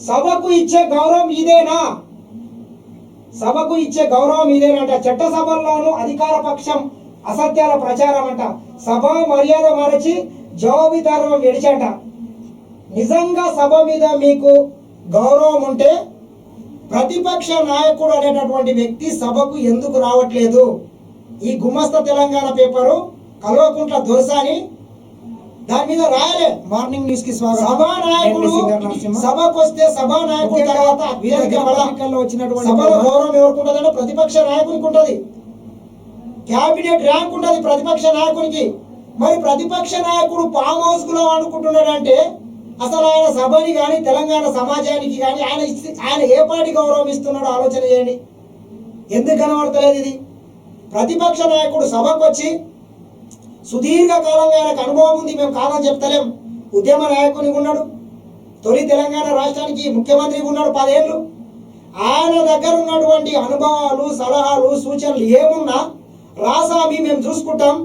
సభకు ఇచ్చే గౌరవం ఇదేనా? సభకు ఇచ్చే గౌరవం ఇదేనంట. చట్టసభల్లోనూ అధికార పక్షం అసత్యాల ప్రచారం అంట సభ మర్యాద మరచి జవాబుదారం విడిచంట నిజంగా సభ మీద మీకు గౌరవం ఉంటే ప్రతిపక్ష నాయకుడు అనేటటువంటి వ్యక్తి సభకు ఎందుకు రావట్లేదు? ఈ గుమస్త తెలంగాణ పేపరు కల్వకుంట్ల దొరసాని దాని మీద రాయలే. మార్నింగ్ న్యూస్కి స్వాగతం. సభా నాయకుడు. సభకు వస్తే సభా నాయకుడు తర్వాత వచ్చినటువంటి సభలో గౌరవం ఎవరికి ఉంటుందంటే ప్రతిపక్ష నాయకునికి ఉంటది. క్యాబినెట్ ర్యాంక్ ఉంటది ప్రతిపక్ష నాయకునికి. మరి ప్రతిపక్ష నాయకుడు ఫామ్ హౌస్లో అనుకుంటున్నాడంటే అసలు ఆయన సభని కానీ తెలంగాణ సమాజానికి కానీ ఆయన ఆయన ఏ పార్టీ గౌరవం ఇస్తున్నాడో ఆలోచన చేయండి. ఎందుకు కనబడతలేదు ఇది? ప్రతిపక్ష నాయకుడు సభకు వచ్చి సుదీర్ఘకాలంగా ఆయనకు అనుభవం ఉంది మేము కాదని చెప్తలేం. ఉద్యమ నాయకునిగా ఉన్నాడు. తొలి తెలంగాణ రాష్ట్రానికి ముఖ్యమంత్రిగా ఉన్నాడు పదేళ్ళు. ఆయన దగ్గర ఉన్నటువంటి అనుభవాలు సలహాలు సూచనలు ఏమున్నా రాసామి మేము చూసుకుంటాం.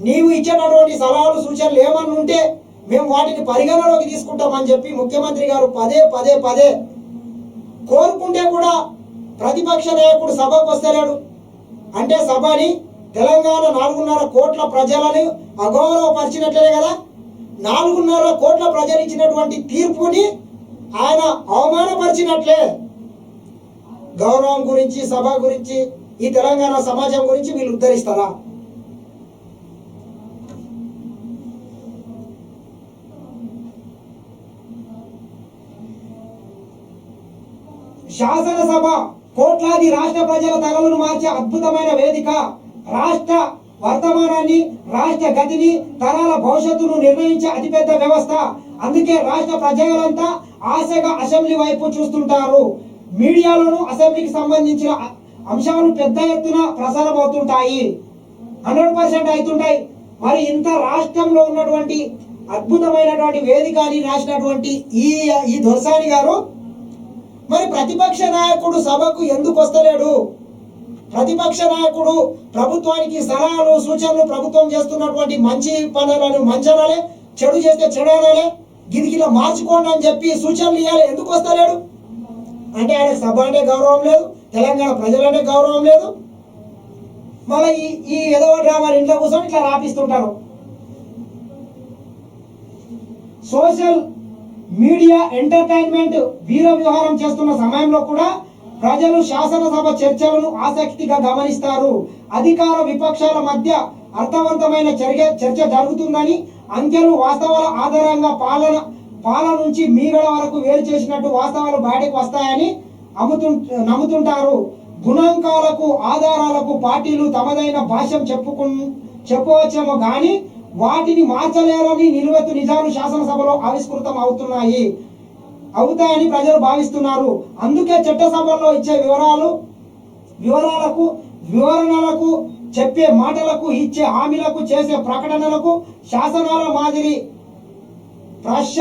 నీవు ఇచ్చేటటువంటి సలహాలు సూచనలు ఏమన్నా ఉంటే మేము వాటిని పరిగణలోకి తీసుకుంటామని చెప్పి ముఖ్యమంత్రి గారు పదే పదే పదే కోరుకుంటే కూడా ప్రతిపక్ష నాయకుడు సభకు వస్తలేడు. అంటే సభని తెలంగాణ నాలుగున్నర కోట్ల ప్రజలని అగౌరవపరిచినట్లే కదా? నాలుగున్నర కోట్ల ప్రజలు ఇచ్చినటువంటి తీర్పుని ఆయన అవమానపరిచినట్లే. గౌరవం గురించి సభ గురించి ఈ తెలంగాణ సమాజం గురించి వీళ్ళు ఉద్ధరిస్తారా? శాసనసభ కోట్లాది రాష్ట్ర ప్రజల తలలను మార్చే అద్భుతమైన వేదిక రాష్ట్ర వర్తమానాన్ని రాష్ట్ర గతిని తరాల భవిష్యత్తును నిర్ణయించే అతిపెద్ద వ్యవస్థ. అందుకే రాష్ట్ర ప్రజలంతా ఆశగా అసెంబ్లీ వైపు చూస్తుంటారు. మీడియాలోనూ అసెంబ్లీకి సంబంధించిన అంశాలు పెద్ద ఎత్తున ప్రసారం అవుతుంటాయి హండ్రెడ్ పర్సెంట్ అవుతుంటాయి. మరి ఇంత రాష్ట్రంలో ఉన్నటువంటి అద్భుతమైనటువంటి వేదిక అని రాసినటువంటి ఈ ఈ దొరసాని గారు మరి ప్రతిపక్ష నాయకుడు సభకు ఎందుకు వస్తలేడు? ప్రతిపక్ష నాయకుడు ప్రభుత్వానికి సలహాలు సూచనలు ప్రభుత్వం చేస్తున్నటువంటి మంచి పనులను మంచనాలే చెడు చేస్తే చెడనాలే గిదిగిలా మార్చుకోండి అని చెప్పి సూచనలు ఇవ్వాలి ఎందుకు వస్తలేడు? అంటే ఆయన సభ అంటే గౌరవం లేదు తెలంగాణ ప్రజలంటే గౌరవం లేదు. మళ్ళీ ఈ ఈ ఏదో డ్రామాలు ఇంట్లో కూర్చొని ఇట్లా రాపిస్తుంటారు. సోషల్ మీడియా ఎంటర్టైన్మెంట్ వీర వ్యవహారం చేస్తున్న సమయంలో కూడా ప్రజలు శాసనసభ చర్చలను ఆసక్తిగా గమనిస్తారు. అధికార విపక్షాల మధ్య అర్థవంతమైన చర్య చర్చ జరుగుతుందని అంకెలు వాస్తవాల ఆధారంగా పాలన పాలన నుంచి మీగడ వరకు వేరు చేసినట్టు వాస్తవాలు బయటకు వస్తాయని అమ్ముతు నమ్ముతుంటారు. గుణాంకాలకు ఆధారాలకు పార్టీలు తమదైన భాష్యం చెప్పుకు చెప్పవచ్చేమో కానీ వాటిని మార్చలేరని నిలువెత్తు నిజాలు శాసనసభలో ఆవిష్కృతం అవుతున్నాయి అవుతాయని ప్రజలు భావిస్తున్నారు. అందుకే చట్టసభల్లో ఇచ్చే వివరాలు వివరాలకు వివరణలకు చెప్పే మాటలకు ఇచ్చే హామీలకు చేసే ప్రకటనలకు శాసనాల మాదిరి ప్రశ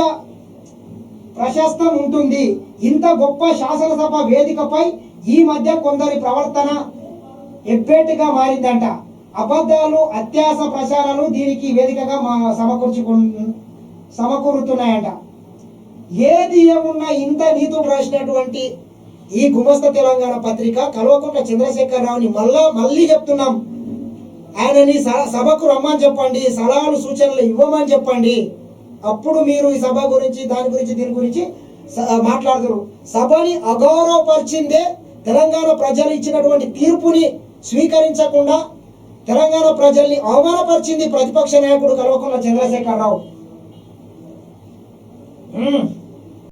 ప్రశస్తం ఉంటుంది. ఇంత గొప్ప శాసనసభ వేదికపై ఈ మధ్య కొందరి ప్రవర్తన ఎబ్బేటుగా మారిందంట. అబద్ధాలు అత్యాస ప్రచారాలు దీనికి వేదికగా మా సమకూర్చుకు సమకూరుతున్నాయంట. ఏది ఏమున్నా ఇంత నీతులు రాసినటువంటి ఈ గుమస్త తెలంగాణ పత్రిక కల్వకుంట్ల చంద్రశేఖరరావుని మళ్ళా మళ్ళీ చెప్తున్నాం. ఆయనని స- సభకు రమ్మని చెప్పండి సలహాలు సూచనలు ఇవ్వమని చెప్పండి. అప్పుడు మీరు ఈ సభ గురించి దాని గురించి దీని గురించి స- మాట్లాడతారు. సభని అగౌరవపరిచిందే తెలంగాణ ప్రజలు ఇచ్చినటువంటి తీర్పుని స్వీకరించకుండా తెలంగాణ ప్రజల్ని అవమానపరిచింది ప్రతిపక్ష నాయకుడు కల్వకుంట్ల చంద్రశేఖరరావు.